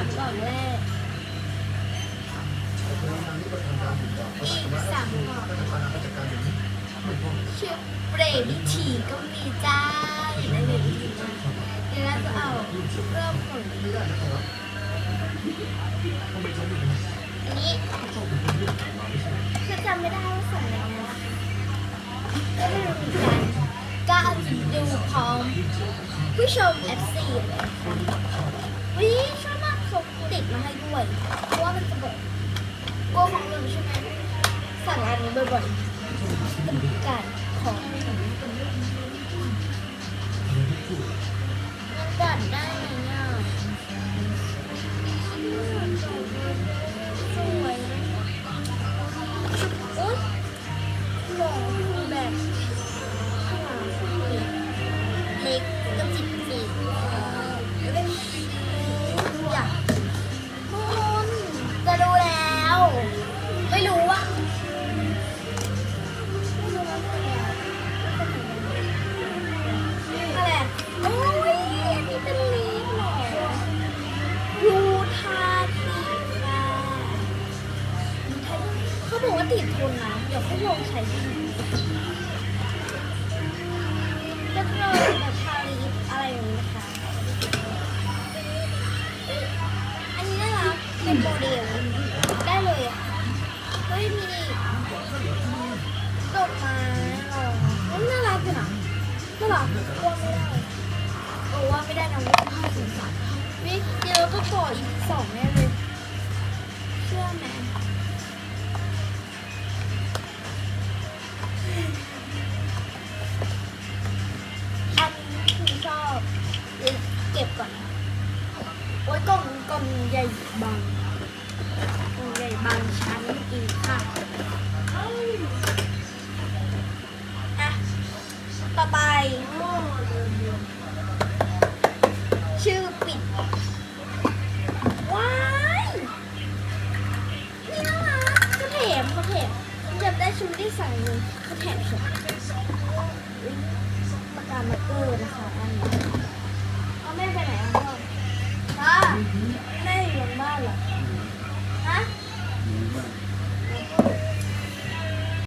ามกสามก่อนชื่เบรดทีก็มีจ้าอย่างนั้นเลยเดี๋ยวเราจะเอาเริ่มผลอันนี้คือจำไม่ได้ว่าส่งแล้วนะก็ไม่รู้เหมือนกันก็เดูพรผู้ชม F4 เลยวิ เขาติดมาให้ด้วย เพราะว่ามันจะแบบโกของลืมใช่ไหมสั่งอันนี้บ่อยๆจะมีก ติดทนนะ เดี๋ยวเขาลงใช้ดูก็เลยแบบทาลีอะไรอย่างนี้นะคะ อันนี้น่ารัก เป็นโมเดลได้เลยอะเฮ้ยมีดอกไม้หรอน่ารักจังอะน่ารักว่าไม่ได้โอ้ว่าไม่ได้นะว่าห้าสิบสามวิเดี๋ยวก็ต่ออีกสองแน่เลย เชื่อไหม ก็บก่อน โอ้ยกล่องกล่องใหญ่บางกล่องใหญ่บางชั้นอีกค่ะอะ ต่อไป ชื่อปิด ว้ายนี่น่ารักเขาแถมเขาแถมอยากได้ชุดที่ใส่เลยเขาแถมชุดอุ๊ยปากกามาเกอร์นะคะอันนี้